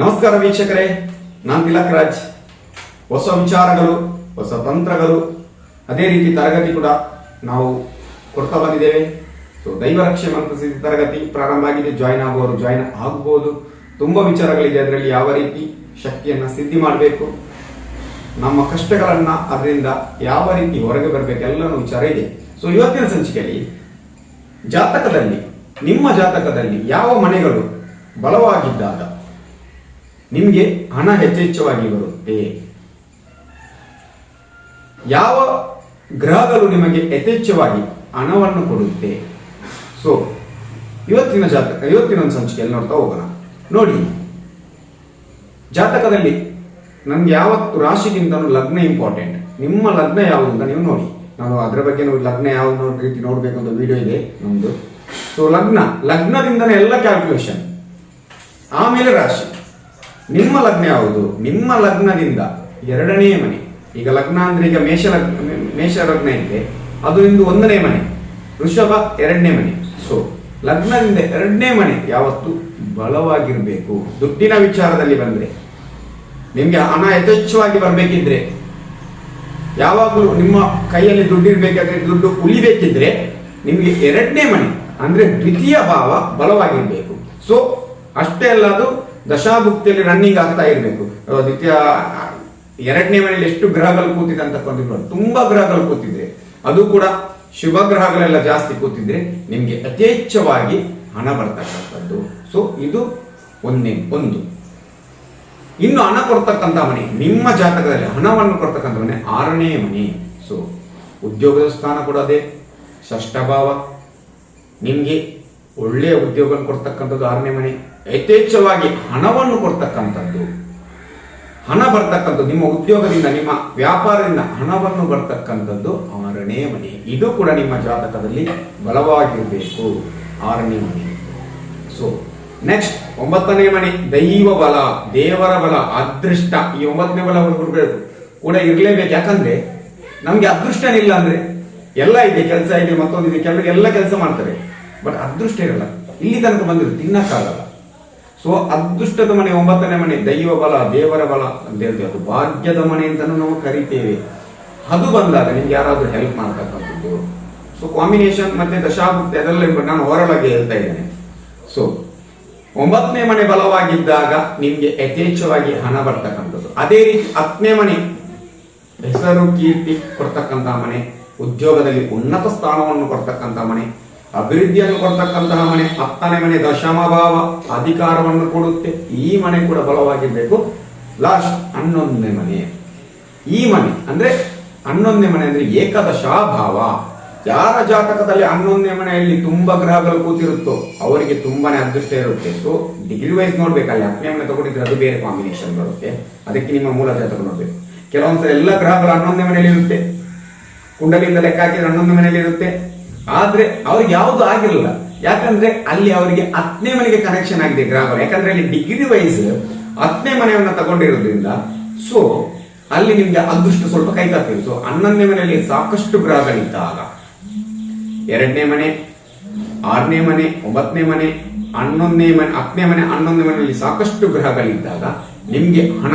ನಮಸ್ಕಾರ ವೀಕ್ಷಕರೇ, ನಾನು ತಿಲಕ್ ರಾಜ್. ಹೊಸ ವಿಚಾರಗಳು, ಹೊಸ ತಂತ್ರಗಳು, ಅದೇ ರೀತಿ ತರಗತಿ ಕೂಡ ನಾವು ಕೊಡ್ತಾ ಬಂದಿದ್ದೇವೆ. ಸೊ ದೈವ ರಕ್ಷೆ ಮಂತ್ರ ತರಗತಿ ಪ್ರಾರಂಭ ಆಗಿದೆ ಜಾಯಿನ್ ಆಗುವವರು ಜಾಯಿನ್ ಆಗಬಹುದು ತುಂಬಾ ವಿಚಾರಗಳಿದೆ, ಅದರಲ್ಲಿ ಯಾವ ರೀತಿ ಶಕ್ತಿಯನ್ನ ಸಿದ್ಧಿ ಮಾಡಬೇಕು, ನಮ್ಮ ಕಷ್ಟಗಳನ್ನ ಅದರಿಂದ ಯಾವ ರೀತಿ ಹೊರಗೆ ಬರಬೇಕು, ಎಲ್ಲನೂ ವಿಚಾರ ಇದೆ. ಸೊ ಇವತ್ತಿನ ಸಂಚಿಕೆಯಲ್ಲಿ ಜಾತಕದಲ್ಲಿ, ನಿಮ್ಮ ಜಾತಕದಲ್ಲಿ ಯಾವ ಮನೆಗಳು ಬಲವಾಗಿದ್ದಾಗ ನಿಮಗೆ ಹಣ ಹೆಚ್ಚೆಚ್ಚವಾಗಿ ಬರುತ್ತೆ. ಯಾವ ಗ್ರಹಗಳು ನಿಮಗೆ ಯಥೇಚ್ಛವಾಗಿ ಹಣವನ್ನು ಕೊಡುತ್ತೆ? ಸೊ ಇವತ್ತಿನ ಜಾತಕ, ಇವತ್ತಿನ ಒಂದು ಸಂಚಿಕೆಯಲ್ಲಿ ನೋಡ್ತಾ ಹೋಗೋಣ. ನೋಡಿ, ಜಾತಕದಲ್ಲಿ ನಮ್ಗೆ ಯಾವತ್ತು ರಾಶಿಗಿಂತನೂ ಲಗ್ನ ಇಂಪಾರ್ಟೆಂಟ್ ನಿಮ್ಮ ಲಗ್ನ ಯಾವುದು ಅಂತ ನೀವು ನೋಡಿ. ನಾನು ಅದರ ಬಗ್ಗೆ ನೋಡಿ, ಲಗ್ನ ಯಾವ ರೀತಿ ನೋಡಬೇಕು ಅಂತ ವಿಡಿಯೋ ಇದೆ ನಮ್ದು. ಸೊ ಲಗ್ನ, ಲಗ್ನದಿಂದನೇ ಎಲ್ಲ ಕ್ಯಾಲ್ಕುಲೇಷನ್ ಆಮೇಲೆ ರಾಶಿ. ನಿಮ್ಮ ಲಗ್ನ ಯಾವುದು? ನಿಮ್ಮ ಲಗ್ನದಿಂದ ಎರಡನೇ ಮನೆ. ಈಗ ಲಗ್ನ ಅಂದ್ರೆ ಈಗ ಮೇಷ ಲಗ್ನ ಮೇಷ ಲಗ್ನ ಇದೆ. ಅದು ನಿಮ್ದು ಒಂದನೇ ಮನೆ. ವೃಷಭ ಎರಡನೇ ಮನೆ. ಸೊ ಲಗ್ನದಿಂದ ಎರಡನೇ ಮನೆ ಯಾವತ್ತು? ಬಲವಾಗಿರಬೇಕು. ದುಡ್ಡಿನ ವಿಚಾರದಲ್ಲಿ ಬಂದ್ರೆ. ನಿಮ್ಗೆ ಹಣ ಯಥೇಚ್ಛವಾಗಿ ಬರಬೇಕಿದ್ರೆ, ಯಾವಾಗಲೂ ನಿಮ್ಮ ಕೈಯಲ್ಲಿ ದುಡ್ಡು ಇರ್ಬೇಕಾದ್ರೆ ದುಡ್ಡು ಉಳಿಬೇಕಿದ್ರೆ ನಿಮಗೆ ಎರಡನೇ ಮನೆ ಅಂದ್ರೆ ದ್ವಿತೀಯ ಭಾವ ಬಲವಾಗಿರ್ಬೇಕು. ಸೊ ಅಷ್ಟೇ ಅಲ್ಲ ಅದು ದಶಾಭುಕ್ತಿಯಲ್ಲಿ ರನ್ನಿಂಗ್ ಆಗ್ತಾ ಇರಬೇಕು. ದ್ವಿತೀಯ ಎರಡನೇ ಮನೆಯಲ್ಲಿ ಎಷ್ಟು ಗ್ರಹಗಳು ಕೂತಿದೆ ಅಂತ ತುಂಬಾ ಗ್ರಹಗಳು ಕೂತಿದ್ರೆ, ಅದು ಕೂಡ ಶುಭ ಗ್ರಹಗಳೆಲ್ಲ ಜಾಸ್ತಿ ಕೂತಿದ್ರೆ ನಿಮಗೆ ಯಥೇಚ್ಛವಾಗಿ ಹಣ ಬರ್ತಕ್ಕಂಥದ್ದು. ಸೊ ಇದು ಒಂದೇ, ಒಂದು. ಇನ್ನು ಹಣ ಕೊಡ್ತಕ್ಕಂಥ ಮನೆ, ನಿಮ್ಮ ಜಾತಕದಲ್ಲಿ ಹಣವನ್ನು ಕೊಡ್ತಕ್ಕಂಥ ಮನೆ ಆರನೇ ಮನೆ. ಸೊ ಉದ್ಯೋಗದ ಸ್ಥಾನ ಕೂಡ ಅದೇ, ಷಷ್ಠ ಭಾವ. ನಿಮ್ಗೆ ಒಳ್ಳೆಯ ಉದ್ಯೋಗ ಕೊಡ್ತಕ್ಕಂಥದ್ದು ಆರನೇ ಮನೆ. ಯಥೇಚ್ಛವಾಗಿ ಹಣವನ್ನು ಕೊಡ್ತಕ್ಕಂಥದ್ದು. ಹಣ ಬರ್ತಕ್ಕಂಥದ್ದು, ನಿಮ್ಮ ಉದ್ಯೋಗದಿಂದ, ನಿಮ್ಮ ವ್ಯಾಪಾರದಿಂದ ಹಣವನ್ನು ಬರ್ತಕ್ಕಂಥದ್ದು ಆರನೇ ಮನೆ. ಇದು ಕೂಡ ನಿಮ್ಮ ಜಾತಕದಲ್ಲಿ ಬಲವಾಗಿರಬೇಕು. ಆರನೇ ಮನೆ. ಸೊ ನೆಕ್ಸ್ಟ್ ಒಂಬತ್ತನೇ ಮನೆ, ದೈವ ಬಲ, ದೇವರ ಬಲ, ಅದೃಷ್ಟ. ಈ ಒಂಬತ್ತನೇ ಬಲ ಕೊಡಬೇಕು ಕೂಡ ಇರಲೇಬೇಕು. ಯಾಕಂದ್ರೆ ನಮ್ಗೆ ಅದೃಷ್ಟನಿಲ್ಲ ಅಂದ್ರೆ ಎಲ್ಲ ಇದೆ, ಕೆಲಸ ಇದೆ ಮತ್ತೊಂದು ಇದೆ ಕೆಲವರು ಎಲ್ಲ ಕೆಲಸ ಮಾಡ್ತಾರೆ. ಬಟ್ ಅದೃಷ್ಟ ಇರಲ್ಲ. ಇಲ್ಲಿ ತನಕ ಬಂದಿರೋ ತಿನ್ನಕ್ಕಾಗಲ್ಲ. ಸೊ ಅದೃಷ್ಟದ ಮನೆ, ಒಂಬತ್ತನೇ ಮನೆ, ದೈವ ಬಲ, ದೇವರ ಬಲ ಅಂತ ಹೇಳ್ತೀವಿ. ಅದು ಭಾಗ್ಯದ ಮನೆ ಅಂತಲೂ ನಾವು ಕರಿತೇವೆ. ಅದು ಬಂದಾಗ ನಿಮ್ಗೆ ಯಾರಾದ್ರೂ ಹೆಲ್ಪ್ ಮಾಡ್ತಕ್ಕಂಥದ್ದು. ಸೊ ಕಾಂಬಿನೇಷನ್ ಮತ್ತೆ ದಶಾಭುಕ್ತಿ ಅದೆಲ್ಲ. ನಾನು ಹೊರಳಗೆ ಹೇಳ್ತಾ ಇದ್ದೇನೆ. ಸೊ ಒಂಬತ್ತನೇ ಮನೆ ಬಲವಾಗಿದ್ದಾಗ ನಿಮ್ಗೆ ಯಥೇಚ್ಛವಾಗಿ ಹಣ ಬರ್ತಕ್ಕಂಥದ್ದು. ಅದೇ ರೀತಿ ಹತ್ತನೇ ಮನೆ, ಹೆಸರು, ಕೀರ್ತಿ ಕೊಡ್ತಕ್ಕಂಥ ಮನೆ, ಉದ್ಯೋಗದಲ್ಲಿ ಉನ್ನತ ಸ್ಥಾನವನ್ನು ಕೊಡ್ತಕ್ಕಂಥ ಮನೆ ಅಭಿವೃದ್ಧಿಯನ್ನು ಕೊಡ್ತಕ್ಕಂತಹ ಮನೆ, ಹತ್ತನೇ ಮನೆ ದಶಮಭಾವ ಅಧಿಕಾರವನ್ನು ಕೊಡುತ್ತೆ. ಈ ಮನೆ ಕೂಡ ಬಲವಾಗಿರಬೇಕು. ಲಾಸ್ಟ್ ಹನ್ನೊಂದನೇ ಮನೆ. ಈ ಮನೆ ಅಂದ್ರೆ ಹನ್ನೊಂದನೇ ಮನೆ ಅಂದ್ರೆ ಏಕದಶ ಭಾವ ಯಾರ ಜಾತಕದಲ್ಲಿ ಹನ್ನೊಂದನೇ ಮನೆಯಲ್ಲಿ ತುಂಬಾ ಗ್ರಹಗಳು ಕೂತಿರುತ್ತೋ ಅವರಿಗೆ ತುಂಬಾನೇ ಅದೃಷ್ಟ ಇರುತ್ತೆ. ಸೊ ಡಿಗ್ರಿ ವೈಸ್ ನೋಡ್ಬೇಕಲ್ಲಿ, ಹತ್ತನೇ ಮನೆ ತಗೊಂಡಿದ್ರೆ ಅದು ಬೇರೆ ಕಾಂಬಿನೇಷನ್ ಬರುತ್ತೆ. ಅದಕ್ಕೆ ನಿಮ್ಮ ಮೂಲ ಜಾತಕ ನೋಡ್ಬೇಕು. ಕೆಲವೊಂದ್ಸಲ ಎಲ್ಲ ಗ್ರಹಗಳು ಹನ್ನೊಂದನೇ ಮನೆಯಲ್ಲಿ ಇರುತ್ತೆ. ಕುಂಡಲಿಯಿಂದ ಲೆಕ್ಕ ಹಾಕಿದ್ರೆ ಹನ್ನೊಂದು ಮನೆಯಲ್ಲಿ ಇರುತ್ತೆ. ಆದ್ರೆ ಅವ್ರಿಗೆ ಯಾವುದು ಆಗಿರಲಿಲ್ಲ ಯಾಕಂದ್ರೆ ಅಲ್ಲಿ ಅವರಿಗೆ ಹತ್ತನೇ ಮನೆಗೆ ಕನೆಕ್ಷನ್ ಆಗಿದೆ ಗ್ರಾಮರ್ ಯಾಕಂದ್ರೆ ಅಲ್ಲಿ ಡಿಗ್ರಿ ವೈಸ್ ಹತ್ತನೇ ಮನೆಯನ್ನ ತಗೊಂಡಿರೋದ್ರಿಂದ ಸೊ ಅಲ್ಲಿ ನಿಮ್ಗೆ ಅದೃಷ್ಟ ಸ್ವಲ್ಪ ಕೈ ತಪ್ಪಿದೆ. ಸೊ ಹನ್ನೊಂದನೇ ಮನೆಯಲ್ಲಿ ಸಾಕಷ್ಟು ಗ್ರಹಗಳಿದ್ದಾಗ, ಎರಡನೇ ಮನೆ, ಆರನೇ ಮನೆ, ಒಂಬತ್ತನೇ ಮನೆ, ಹನ್ನೊಂದನೇ ಮನೆ, ಹತ್ತನೇ ಮನೆ, ಹನ್ನೊಂದನೇ ಮನೆಯಲ್ಲಿ ಸಾಕಷ್ಟು ಗ್ರಹಗಳಿದ್ದಾಗ ನಿಮ್ಗೆ ಹಣ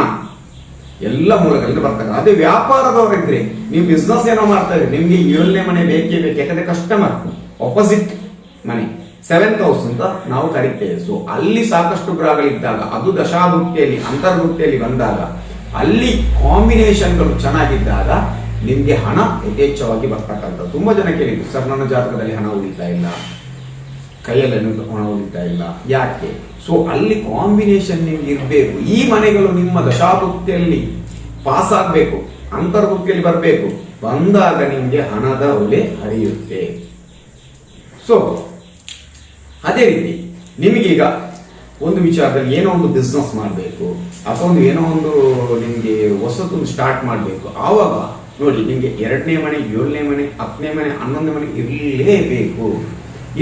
ಎಲ್ಲ ಮೂಲಗಳಿಂದ ಬರ್ತಾರೆ ಅದೇ ವ್ಯಾಪಾರದವರಿದ್ರೆ ನೀವು ಬಿಸ್ನೆಸ್ ಏನೋ ಮಾಡ್ತಾರೆ, ನಿಮ್ಗೆ ಏಳನೇ ಮನೆ ಬೇಕೇ ಬೇಕು, ಯಾಕಂದ್ರೆ ಕಸ್ಟಮರ್ ಆಪೋಸಿಟ್ ಮನೆ. ಸೆವೆಂತ್ ಹೌಸ್ ಅಂತ ನಾವು ಕರಿತೇವೆ. ಸೊ ಅಲ್ಲಿ ಸಾಕಷ್ಟು ಗ್ರಹಗಳಿದ್ದಾಗ ಅದು ದಶಾಭುಕ್ತಿಯಲ್ಲಿ ಅಂತರ್ಭುಕ್ತಿಯಲ್ಲಿ ಬಂದಾಗ, ಅಲ್ಲಿ ಕಾಂಬಿನೇಷನ್ಗಳು ಚೆನ್ನಾಗಿದ್ದಾಗ, ನಿಮ್ಗೆ ಹಣ ಯಥೇಚ್ಛವಾಗಿ ಬರ್ತಕ್ಕಂಥ ತುಂಬಾ ಜನ ಕೇಳಿದ್ರು, ಸರ್, ನನ್ನ ಜಾತಕದಲ್ಲಿ ಹಣ ಉಳಿತಾ ಇಲ್ಲ. ಕೈಯಲ್ಲಿ ಹಣ ಉಳಿತಾ ಇಲ್ಲ. ಯಾಕೆ? ಸೊ ಅಲ್ಲಿ ಕಾಂಬಿನೇಷನ್ ನಿಮ್ಗೆ ಇರಬೇಕು. ಈ ಮನೆಗಳು ನಿಮ್ಮ ದಶಾಭುಕ್ತಿಯಲ್ಲಿ ಪಾಸ್ ಆಗಬೇಕು. ಅಂತರ್ಭುಕ್ತಿಯಲ್ಲಿ ಬರಬೇಕು. ಬಂದಾಗ ನಿಮಗೆ ಹಣದ ಒಲೆ ಹರಿಯುತ್ತೆ. ಸೊ ಅದೇ ರೀತಿ ನಿಮಗೀಗ ಒಂದು ವಿಚಾರದಲ್ಲಿ ಏನೋ ಒಂದು ಬಿಸ್ನೆಸ್ ಮಾಡಬೇಕು. ಅಥವಾ ಒಂದು ಏನೋ ಒಂದು ನಿಮಗೆ ಹೊಸತು ಸ್ಟಾರ್ಟ್ ಮಾಡಬೇಕು. ಆವಾಗ ನೋಡಿ, ನಿಮಗೆ ಎರಡನೇ ಮನೆ, ಏಳನೇ ಮನೆ, ಹತ್ತನೇ ಮನೆ ಹನ್ನೊಂದನೇ ಮನೆ ಇರಲೇಬೇಕು.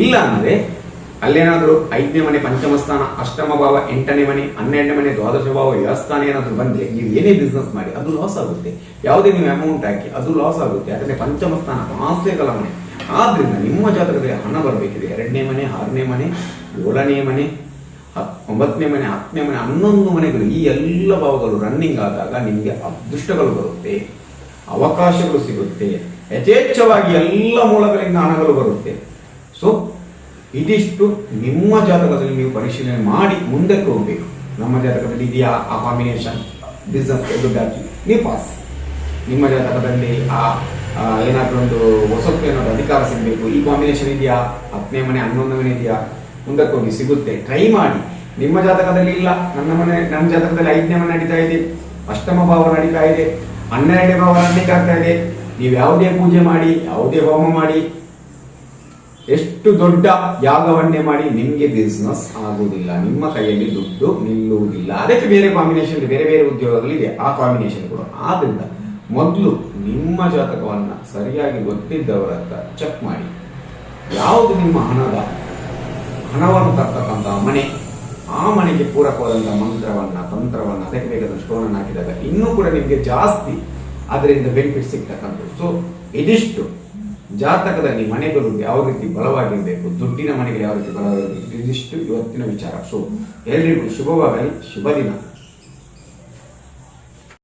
ಇಲ್ಲ ಅಂದ್ರೆ ಅಲ್ಲೇನಾದ್ರೂ ಐದನೇ ಮನೆ, ಪಂಚಮ ಸ್ಥಾನ, ಅಷ್ಟಮ ಭಾವ, ಎಂಟನೇ ಮನೆ, ಹನ್ನೆರಡನೇ ಮನೆ, ದ್ವಾದಶ ಭಾವ ವ್ಯವಸ್ಥಾನ ಏನಾದರೂ ಬಂದರೆ ನೀವು ಏನೇ ಬಿಸ್ನೆಸ್ ಮಾಡಿ, ಅದು ಲಾಸ್ ಆಗುತ್ತೆ. ಯಾವುದೇ ನೀವು ಅಮೌಂಟ್ ಹಾಕಿ, ಅದು ಲಾಸ್ ಆಗುತ್ತೆ. ಯಾಕಂದರೆ ಪಂಚಮ ಸ್ಥಾನ ಆಸೆಗಳ ಮನೆ. ಆದ್ದರಿಂದ ನಿಮ್ಮ ಜಾತಕದಲ್ಲಿ ಹಣ ಬರಬೇಕಿದೆ. ಎರಡನೇ ಮನೆ, ಆರನೇ ಮನೆ, ಏಳನೇ ಮನೆ ಒಂಬತ್ತನೇ ಮನೆ, ಹತ್ತನೇ ಮನೆ, ಹನ್ನೊಂದು ಮನೆಗಳು, ಈ ಎಲ್ಲ ಭಾವಗಳು ರನ್ನಿಂಗ್ ಆದಾಗ ನಿಮಗೆ ಅದೃಷ್ಟಗಳು ಬರುತ್ತೆ. ಅವಕಾಶಗಳು ಸಿಗುತ್ತೆ. ಯಥೇಚ್ಛವಾಗಿ ಎಲ್ಲ ಮೂಲಗಳಿಂದ ಹಣಗಳು ಬರುತ್ತೆ. ಸೊ ಇದಿಷ್ಟು ನಿಮ್ಮ ಜಾತಕದಲ್ಲಿ ನೀವು ಪರಿಶೀಲನೆ ಮಾಡಿ ಮುಂದಕ್ಕೆ ಹೋಗಬೇಕು. ನಮ್ಮ ಜಾತಕದಲ್ಲಿ ಇದೆಯಾ? ಆ ಕಾಂಬಿನೇಷನ್ ಬಿಸ್ನೆಸ್ ದುಡ್ಡಾಗಿ ನೀವು ಪಾಸ್ ನಿಮ್ಮ ಜಾತಕದಲ್ಲಿ ಆ ಏನಾದರೂ ಒಂದು ಹೊಸತ್ತು ಏನಾದ್ರು ಅಧಿಕಾರ ಸಿಗಬೇಕು. ಈ ಕಾಂಬಿನೇಷನ್ ಇದೆಯಾ? ಹತ್ತನೇ ಮನೆ, ಹನ್ನೊಂದು ಮನೆ ಇದೆಯಾ? ಮುಂದಕ್ಕೆ ಹೋಗಿ ಸಿಗುತ್ತೆ. ಟ್ರೈ ಮಾಡಿ. ನಿಮ್ಮ ಜಾತಕದಲ್ಲಿ ಇಲ್ಲ. ನನ್ನ ಮನೆ, ನನ್ನ ಜಾತಕದಲ್ಲಿ ಐದನೇ ಮನೆ ನಡೀತಾ ಇದೆ. ಅಷ್ಟಮ ಭಾವ ನಡೀತಾ ಇದೆ. ಹನ್ನೆರಡನೇ ಭಾವ ನಡೀತಾ ಇದೆ. ನೀವು ಯಾವುದೇ ಪೂಜೆ ಮಾಡಿ, ಯಾವುದೇ ಹೋಮ ಮಾಡಿ ಎಷ್ಟು ದೊಡ್ಡ ಯಾಗವನ್ನೇ ಮಾಡಿ ನಿಮಗೆ ಬಿಸ್ನೆಸ್ ಆಗುವುದಿಲ್ಲ, ನಿಮ್ಮ ಕೈಯಲ್ಲಿ ದುಡ್ಡು ನಿಲ್ಲುವುದಿಲ್ಲ. ಅದಕ್ಕೆ ಬೇರೆ ಕಾಂಬಿನೇಷನ್ ಬೇರೆ ಬೇರೆ ಉದ್ಯೋಗಗಳಿದೆ ಆ ಕಾಂಬಿನೇಷನ್ ಕೂಡ. ಆದ್ರಿಂದ ಮೊದಲು ನಿಮ್ಮ ಜಾತಕವನ್ನ ಸರಿಯಾಗಿ ಗೊತ್ತಿದ್ದವರ ಹತ್ರ ಚೆಕ್ ಮಾಡಿ. ಯಾವುದು ನಿಮ್ಮ ಹಣದ? ಹಣವನ್ನು ತರ್ತಕ್ಕಂತಹ ಮನೆ. ಆ ಮನೆಗೆ ಪೂರಕವಾದಂತಹ ಮಂತ್ರವನ್ನ, ತಂತ್ರವನ್ನ, ಅದಕ್ಕೆ ಬೇಕಾದ ಸ್ಟೋನ್ ಹಾಕಿದಾಗ ಇನ್ನೂ ಕೂಡ ನಿಮಗೆ ಜಾಸ್ತಿ ಅದರಿಂದ ಬೆನಿಫಿಟ್ ಸಿಗ್ತಕ್ಕಂಥದ್ದು. ಸೊ ಇದಿಷ್ಟು. ಜಾತಕದಲ್ಲಿ ಮನೆಗಳು ಯಾವ ರೀತಿ ಬಲವಾಗಿರಬೇಕು, ದುಡ್ಡಿನ ಮನೆಗಳು ಯಾವ ರೀತಿ ಬಲವಾಗಿರಬೇಕು, ಇದಿಷ್ಟು ಇವತ್ತಿನ ವಿಚಾರ. ಸೊ ಎಲ್ರಿಗೂ ಶುಭವಾಗಲಿ ಶುಭ ದಿನ